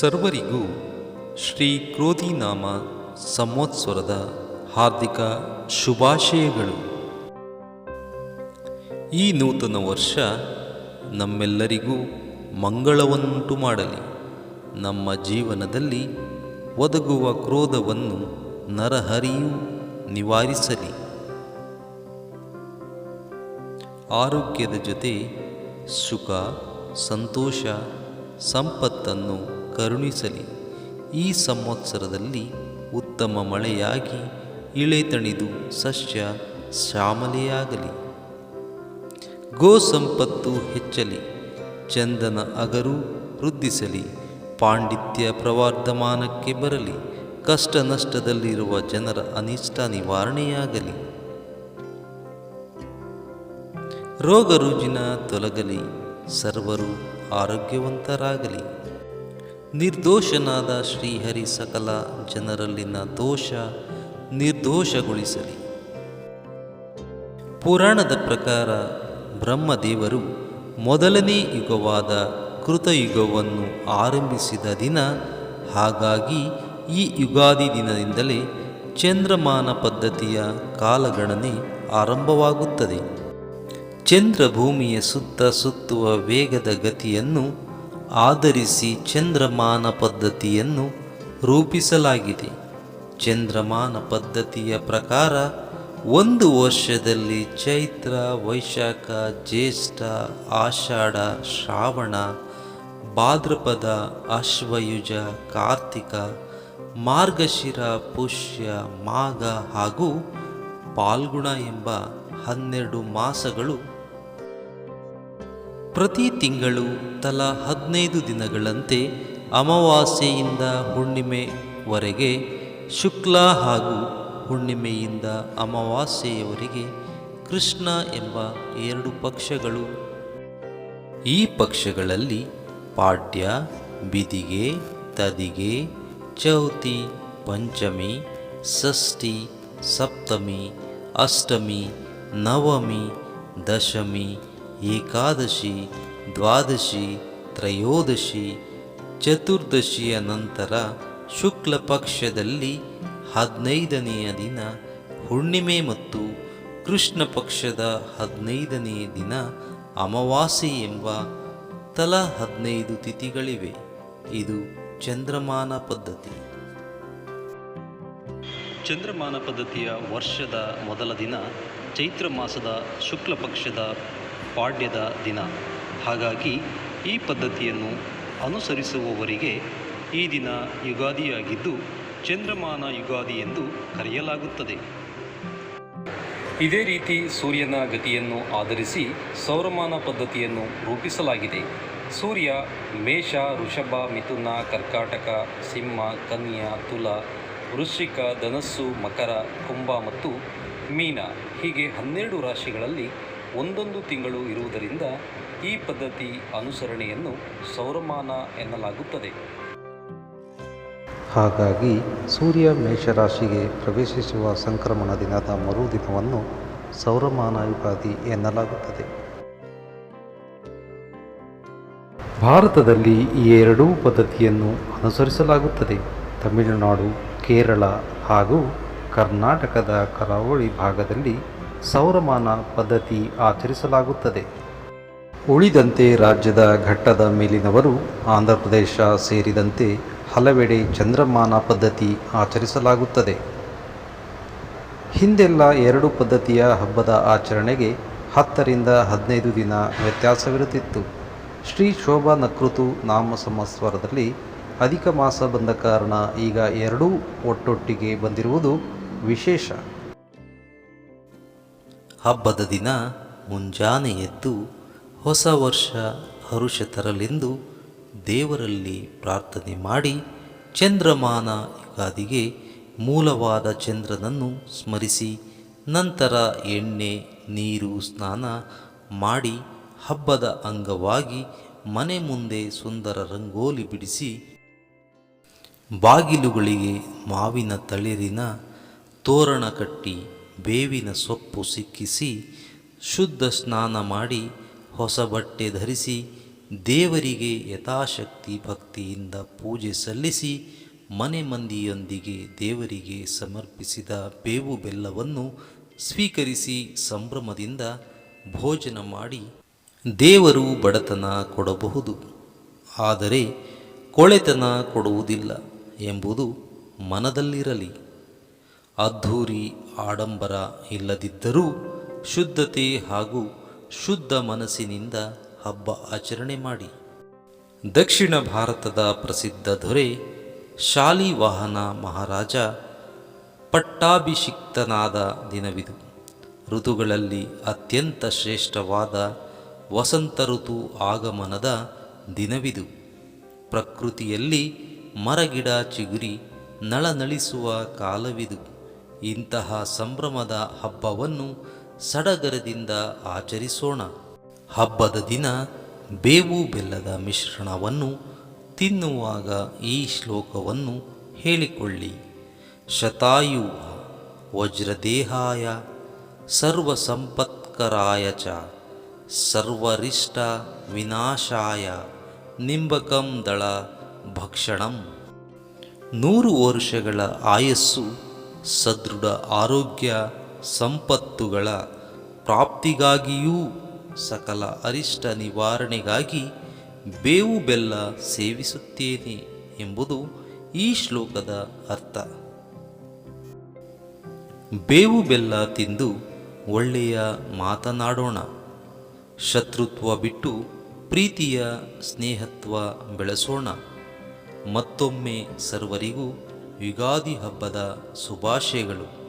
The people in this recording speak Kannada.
ಸರ್ವರಿಗೂ ಶ್ರೀ ಕ್ರೋಧಿನಾಮ ಸಂವತ್ಸರದ ಹಾರ್ದಿಕ ಶುಭಾಶಯಗಳು. ಈ ನೂತನ ವರ್ಷ ನಮ್ಮೆಲ್ಲರಿಗೂ ಮಂಗಳವನ್ನುಂಟು ಮಾಡಲಿ. ನಮ್ಮ ಜೀವನದಲ್ಲಿ ಒದಗುವ ಕ್ರೋಧವನ್ನು ನರಹರಿಯು ನಿವಾರಿಸಲಿ. ಆರೋಗ್ಯದ ಜೊತೆ ಸುಖ, ಸಂತೋಷ, ಸಂಪತ್ತನ್ನು ಕರುಣಿಸಲಿ. ಈ ಸಂವತ್ಸರದಲ್ಲಿ ಉತ್ತಮ ಮಳೆಯಾಗಿ ಇಳೆ ತಣಿದು ಸಸ್ಯ ಶ್ಯಾಮಲೆಯಾಗಲಿ. ಗೋ ಸಂಪತ್ತು ಹೆಚ್ಚಲಿ. ಚಂದನ ಅಗರು ವೃದ್ಧಿಸಲಿ. ಪಾಂಡಿತ್ಯ ಪ್ರವರ್ಧಮಾನಕ್ಕೆ ಬರಲಿ. ಕಷ್ಟ ನಷ್ಟದಲ್ಲಿರುವ ಜನರ ಅನಿಷ್ಟ ನಿವಾರಣೆಯಾಗಲಿ. ರೋಗ ರುಜಿನ ತೊಲಗಲಿ. ಸರ್ವರು ಆರೋಗ್ಯವಂತರಾಗಲಿ. ನಿರ್ದೋಷನಾದ ಶ್ರೀಹರಿ ಸಕಲ ಜನರಲ್ಲಿನ ದೋಷ ನಿರ್ದೋಷಗೊಳಿಸಲಿ. ಪುರಾಣದ ಪ್ರಕಾರ ಬ್ರಹ್ಮದೇವರು ಮೊದಲನೇ ಯುಗವಾದ ಕೃತಯುಗವನ್ನು ಆರಂಭಿಸಿದ ದಿನ, ಹಾಗಾಗಿ ಈ ಯುಗಾದಿ ದಿನದಿಂದಲೇ ಚಂದ್ರಮಾನ ಪದ್ಧತಿಯ ಕಾಲಗಣನೆ ಆರಂಭವಾಗುತ್ತದೆ. ಚಂದ್ರ ಭೂಮಿಯ ಸುತ್ತ ಸುತ್ತುವ ವೇಗದ ಗತಿಯನ್ನು ಆಧರಿಸಿ ಚಂದ್ರಮಾನ ಪದ್ಧತಿಯನ್ನು ರೂಪಿಸಲಾಗಿದೆ. ಚಂದ್ರಮಾನ ಪದ್ಧತಿಯ ಪ್ರಕಾರ ಒಂದು ವರ್ಷದಲ್ಲಿ ಚೈತ್ರ, ವೈಶಾಖ, ಜ್ಯೇಷ್ಠ, ಆಷಾಢ, ಶ್ರಾವಣ, ಭಾದ್ರಪದ, ಅಶ್ವಯುಜ, ಕಾರ್ತಿಕ, ಮಾರ್ಗಶಿರ, ಪುಷ್ಯ, ಮಾಘ ಹಾಗೂ ಪಾಲ್ಗುಣ ಎಂಬ ಹನ್ನೆರಡು ಮಾಸಗಳು ಪ್ರತಿ ತಿಂಗಳು ತಲಾ ಹದಿನೈದು ದಿನಗಳಂತೆ ಅಮಾವಾಸ್ಯೆಯಿಂದ ಹುಣ್ಣಿಮೆವರೆಗೆ ಶುಕ್ಲ ಹಾಗೂ ಹುಣ್ಣಿಮೆಯಿಂದ ಅಮಾವಾಸ್ಯೆಯವರೆಗೆ ಕೃಷ್ಣ ಎಂಬ ಎರಡು ಪಕ್ಷಗಳು. ಈ ಪಕ್ಷಗಳಲ್ಲಿ ಪಾಡ್ಯ, ಬಿದಿಗೆ, ತದಿಗೆ, ಚೌತಿ, ಪಂಚಮಿ, ಷಷ್ಠಿ, ಸಪ್ತಮಿ, ಅಷ್ಟಮಿ, ನವಮಿ, ದಶಮಿ ಏಕಾದಶಿ, ದ್ವಾದಶಿ, ತ್ರಯೋದಶಿ ಚತುರ್ದಶಿಯ ನಂತರ ಶುಕ್ಲ ಪಕ್ಷದಲ್ಲಿ ಹದಿನೈದನೆಯ ದಿನ ಹುಣ್ಣಿಮೆ ಮತ್ತು ಕೃಷ್ಣ ಪಕ್ಷದ ಹದಿನೈದನೆಯ ದಿನ ಅಮಾವಾಸ್ಯೆ ಎಂಬ ತಲಾ ಹದಿನೈದು ತಿಥಿಗಳಿವೆ. ಇದು ಚಂದ್ರಮಾನ ಪದ್ಧತಿ. ಚಂದ್ರಮಾನ ಪದ್ಧತಿಯ ವರ್ಷದ ಮೊದಲ ದಿನ ಚೈತ್ರ ಮಾಸದ ಶುಕ್ಲ ಪಕ್ಷದ ಪಾಡ್ಯದ ದಿನ. ಹಾಗಾಗಿ ಈ ಪದ್ಧತಿಯನ್ನು ಅನುಸರಿಸುವವರಿಗೆ ಈ ದಿನ ಯುಗಾದಿಯಾಗಿದ್ದು ಚಂದ್ರಮಾನ ಯುಗಾದಿ ಎಂದು ಕರೆಯಲಾಗುತ್ತದೆ. ಇದೇ ರೀತಿ ಸೂರ್ಯನ ಗತಿಯನ್ನು ಆಧರಿಸಿ ಸೌರಮಾನ ಪದ್ಧತಿಯನ್ನು ರೂಪಿಸಲಾಗಿದೆ. ಸೂರ್ಯ ಮೇಷ ಋಷಭ ಮಿಥುನ, ಕರ್ಕಾಟಕ, ಸಿಂಹ, ಕನ್ಯಾ, ತುಲ, ವೃಶ್ಚಿಕ, ಧನಸ್ಸು, ಮಕರ, ಕುಂಭ ಮತ್ತು ಮೀನ ಹೀಗೆ ಹನ್ನೆರಡು ರಾಶಿಗಳಲ್ಲಿ ಒಂದೊಂದು ತಿಂಗಳು ಇರುವುದರಿಂದ ಈ ಪದ್ಧತಿ ಅನುಸರಣೆಯನ್ನು ಸೌರಮಾನ ಎನ್ನಲಾಗುತ್ತದೆ. ಹಾಗಾಗಿ ಸೂರ್ಯ ಮೇಷರಾಶಿಗೆ ಪ್ರವೇಶಿಸುವ ಸಂಕ್ರಮಣ ದಿನದ ಮರುದಿನವನ್ನು ಸೌರಮಾನ ಯುಗಾದಿ ಎನ್ನಲಾಗುತ್ತದೆ. ಭಾರತದಲ್ಲಿ ಈ ಎರಡೂ ಪದ್ಧತಿಯನ್ನು ಅನುಸರಿಸಲಾಗುತ್ತದೆ. ತಮಿಳುನಾಡು, ಕೇರಳ ಹಾಗೂ ಕರ್ನಾಟಕದ ಕರಾವಳಿ ಭಾಗದಲ್ಲಿ ಸೌರಮಾನ ಪದ್ಧತಿ ಆಚರಿಸಲಾಗುತ್ತದೆ. ಉಳಿದಂತೆ ರಾಜ್ಯದ ಘಟ್ಟದ ಮೇಲಿನವರು ಆಂಧ್ರಪ್ರದೇಶ ಸೇರಿದಂತೆ ಹಲವೆಡೆ ಚಂದ್ರಮಾನ ಪದ್ಧತಿ ಆಚರಿಸಲಾಗುತ್ತದೆ. ಹಿಂದೆಲ್ಲ ಎರಡು ಪದ್ಧತಿಯ ಹಬ್ಬದ ಆಚರಣೆಗೆ ಹತ್ತರಿಂದ ಹದಿನೈದು ದಿನ ವ್ಯತ್ಯಾಸವಿರುತ್ತಿತ್ತು. ಶ್ರೀ ಶೋಭಾ ನಕೃತು ನಾಮ ಸಂವತ್ಸರದಲ್ಲಿ ಅಧಿಕ ಮಾಸ ಬಂದ ಕಾರಣ ಈಗ ಎರಡೂ ಒಟ್ಟೊಟ್ಟಿಗೆ ಬಂದಿರುವುದು ವಿಶೇಷ. ಹಬ್ಬದ ದಿನ ಮುಂಜಾನೆ ಎದ್ದು ಹೊಸ ವರ್ಷ ಹರುಷ ತರಲೆಂದು ದೇವರಲ್ಲಿ ಪ್ರಾರ್ಥನೆ ಮಾಡಿ ಚಂದ್ರಮಾನ ಯುಗಾದಿಗೆ ಮೂಲವಾದ ಚಂದ್ರನನ್ನು ಸ್ಮರಿಸಿ ನಂತರ ಎಣ್ಣೆ, ನೀರು, ಸ್ನಾನ ಮಾಡಿ ಹಬ್ಬದ ಅಂಗವಾಗಿ ಮನೆ ಮುಂದೆ ಸುಂದರ ರಂಗೋಲಿ ಬಿಡಿಸಿ ಬಾಗಿಲುಗಳಿಗೆ ಮಾವಿನ ತಳಿರಿನ ತೋರಣ ಕಟ್ಟಿ ಬೇವಿನ ಸೊಪ್ಪು ಸಿಕ್ಕಿಸಿ ಶುದ್ಧ ಸ್ನಾನ ಮಾಡಿ ಹೊಸ ಬಟ್ಟೆ ಧರಿಸಿ ದೇವರಿಗೆ ಯಥಾಶಕ್ತಿ ಭಕ್ತಿಯಿಂದ ಪೂಜೆ ಸಲ್ಲಿಸಿ ಮನೆ ಮಂದಿಯೊಂದಿಗೆ ದೇವರಿಗೆ ಸಮರ್ಪಿಸಿದ ಬೇವು ಬೆಲ್ಲವನ್ನು ಸ್ವೀಕರಿಸಿ ಸಂಭ್ರಮದಿಂದ ಭೋಜನ ಮಾಡಿ ದೇವರು ಬಡತನ ಕೊಡಬಹುದು. ಆದರೆ ಕೊಳೆತನ ಕೊಡುವುದಿಲ್ಲ ಎಂಬುದು ಮನದಲ್ಲಿರಲಿ. ಅದ್ಧೂರಿ ಆಡಂಬರ ಇಲ್ಲದಿದ್ದರೂ ಶುದ್ಧತೆ ಹಾಗೂ ಶುದ್ಧ ಮನಸ್ಸಿನಿಂದ ಹಬ್ಬ ಆಚರಣೆ ಮಾಡಿ. ದಕ್ಷಿಣ ಭಾರತದ ಪ್ರಸಿದ್ಧ ದೊರೆ ಶಾಲಿವಾಹನ ಮಹಾರಾಜ ಪಟ್ಟಾಭಿಷಿಕ್ತನಾದ ದಿನವಿದು. ಋತುಗಳಲ್ಲಿ ಅತ್ಯಂತ ಶ್ರೇಷ್ಠವಾದ ವಸಂತ ಋತು ಆಗಮನದ ದಿನವಿದು. ಪ್ರಕೃತಿಯಲ್ಲಿ ಮರಗಿಡ ಚಿಗುರಿ ನಳನಳಿಸುವ ಕಾಲವಿದು. ಇಂತಹ ಸಂಭ್ರಮದ ಹಬ್ಬವನ್ನು ಸಡಗರದಿಂದ ಆಚರಿಸೋಣ. ಹಬ್ಬದ ದಿನ ಬೇವು ಬೆಲ್ಲದ ಮಿಶ್ರಣವನ್ನು ತಿನ್ನುವಾಗ ಈ ಶ್ಲೋಕವನ್ನು ಹೇಳಿಕೊಳ್ಳಿ. ಶತಾಯು ವಜ್ರದೇಹಾಯ ಸರ್ವಸಂಪತ್ಕರಾಯ ಚ ಸರ್ವರಿಷ್ಟ ವಿನಾಶಾಯ ನಿಂಬಕಂ ದಳ ಭಕ್ಷಣಂ. ನೂರು ವರ್ಷಗಳ ಆಯಸ್ಸು ಸದೃಢ ಆರೋಗ್ಯ ಸಂಪತ್ತುಗಳ ಪ್ರಾಪ್ತಿಗಾಗಿಯೂ ಸಕಲ ಅರಿಷ್ಟ ನಿವಾರಣೆಗಾಗಿ ಬೇವು ಬೆಲ್ಲ ಸೇವಿಸುತ್ತೇನೆ ಎಂಬುದು ಈ ಶ್ಲೋಕದ ಅರ್ಥ. ಬೇವು ಬೆಲ್ಲ ತಿಂದು ಒಳ್ಳೆಯ ಮಾತನಾಡೋಣ. ಶತ್ರುತ್ವ ಬಿಟ್ಟು ಪ್ರೀತಿಯ ಸ್ನೇಹತ್ವ ಬೆಳೆಸೋಣ. ಮತ್ತೊಮ್ಮೆ ಸರ್ವರಿಗೂ ಯುಗಾದಿ ಹಬ್ಬದ ಶುಭಾಶಯಗಳು.